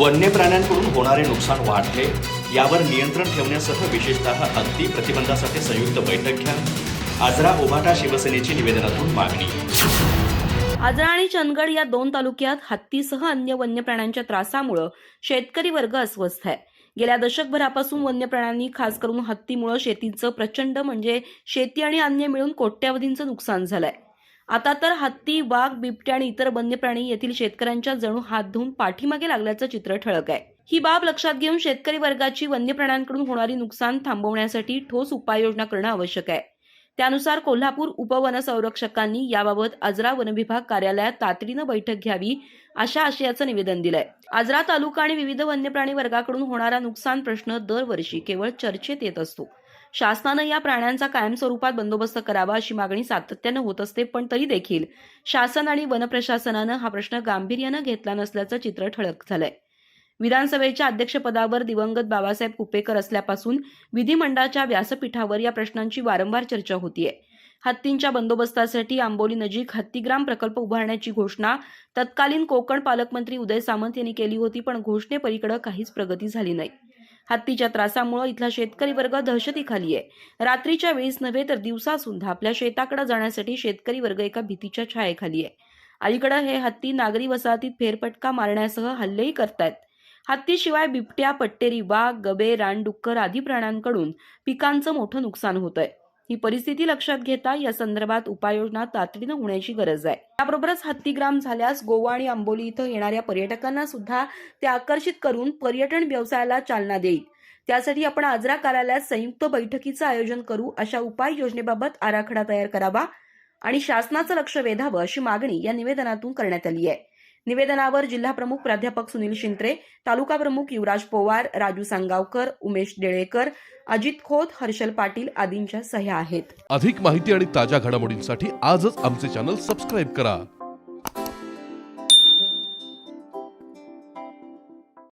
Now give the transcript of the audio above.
वन्य प्राण्यांकडून होणारे नुकसान वाढले यावर नियंत्रण ठेवण्यासह विशेषतः हत्ती प्रतिबंधासाठी संयुक्त बैठक घ्या. आजरा उभाटा शिवसेनेची निवेदनातून मागणी. आजरा आणि चंदगड या दोन तालुक्यात हत्तीसह अन्य वन्य प्राण्यांच्या त्रासामुळे शेतकरी वर्ग अस्वस्थ आहे. गेल्या दशकभरापासून वन्य प्राण्यांनी खास करून हत्तीमुळे शेतीचं प्रचंड म्हणजे शेती आणि अन्य मिळून कोट्यावधींचं नुकसान झालंय. आता तर हत्ती वाघ बिबट्या आणि इतर वन्य प्राणी येथील शेतकऱ्यांच्या जणू हात धुवून पाठीमागे लागल्याचं चित्र ठळक आहे. ही बाब लक्षात घेऊन शेतकरी वर्गाची वन्य प्राण्यांकडून होणारी नुकसान थांबवण्यासाठी ठोस उपाययोजना करणं आवश्यक आहे. त्यानुसार कोल्हापूर उपवनसंरक्षकांनी याबाबत आजरा वनविभाग कार्यालयात तातडीनं बैठक घ्यावी अशा आशयाचं निवेदन दिलंय. आजरा तालुका आणि विविध वन्य प्राणी वर्गाकडून होणारा नुकसान प्रश्न दरवर्षी केवळ चर्चेत येत असतो. शासनानं या प्राण्यांचा कायमस्वरूपात बंदोबस्त करावा अशी मागणी सातत्यानं होत असते पण तरी देखील शासन आणि वन प्रशासनानं हा प्रश्न गांभीर्यानं घेतला नसल्याचं चित्र ठळक झालंय. विधानसभेच्या अध्यक्षपदावर दिवंगत बाबासाहेब कुपेकर असल्यापासून विधिमंडळाच्या व्यासपीठावर या प्रश्नांची वारंवार चर्चा होतीये. हत्तींच्या बंदोबस्तासाठी आंबोली नजीक हत्तीग्राम प्रकल्प उभारण्याची घोषणा तत्कालीन कोकण पालकमंत्री उदय सामंत यांनी केली होती पण घोषणेपलीकडे काहीच प्रगती झाली नाही. हत्तीच्या त्रासामुळे इथला शेतकरी वर्ग दहशतीखाली आहे. रात्रीच्या वेळीच नव्हे तर दिवसा सुद्धा आपल्या शेताकडे जाण्यासाठी शेतकरी वर्ग एका भीतीच्या छायेखाली आहे. अलीकडे हे हत्ती नागरी वसाहतीत फेरपटका मारण्यासह हल्लेही करतायत. हत्तीशिवाय बिबट्या पट्टेरी वाघ गबे रानडुक्कर आदी प्राण्यांकडून पिकांचं मोठं नुकसान होतंय. ही परिस्थिती लक्षात घेता या संदर्भात उपाययोजना तातडीनं होण्याची गरज आहे. त्याबरोबरच हत्तीग्राम झाल्यास गोवा आणि आंबोली इथं येणाऱ्या पर्यटकांना सुद्धा ते आकर्षित करून पर्यटन व्यवसायाला चालना देईल. त्यासाठी आपण आजरा कार्यालयात संयुक्त बैठकीचं आयोजन करू अशा उपाययोजनेबाबत आराखडा तयार करावा आणि शासनाचं लक्ष वेधावं अशी मागणी या निवेदनातून करण्यात आली आहे. निवेदनावर जिल्हा प्रमुख प्राध्यापक सुनील शिंत्रे तालुका प्रमुख युवराज पोवार राजू सांगावकर उमेश डेळेकर अजित खोत हर्षल पाटील आदींच्या सह्या आहेत. अधिक माहिती आणि ताज्या घडामोडींसाठी आजच आमचे चॅनल सबस्क्राईब करा.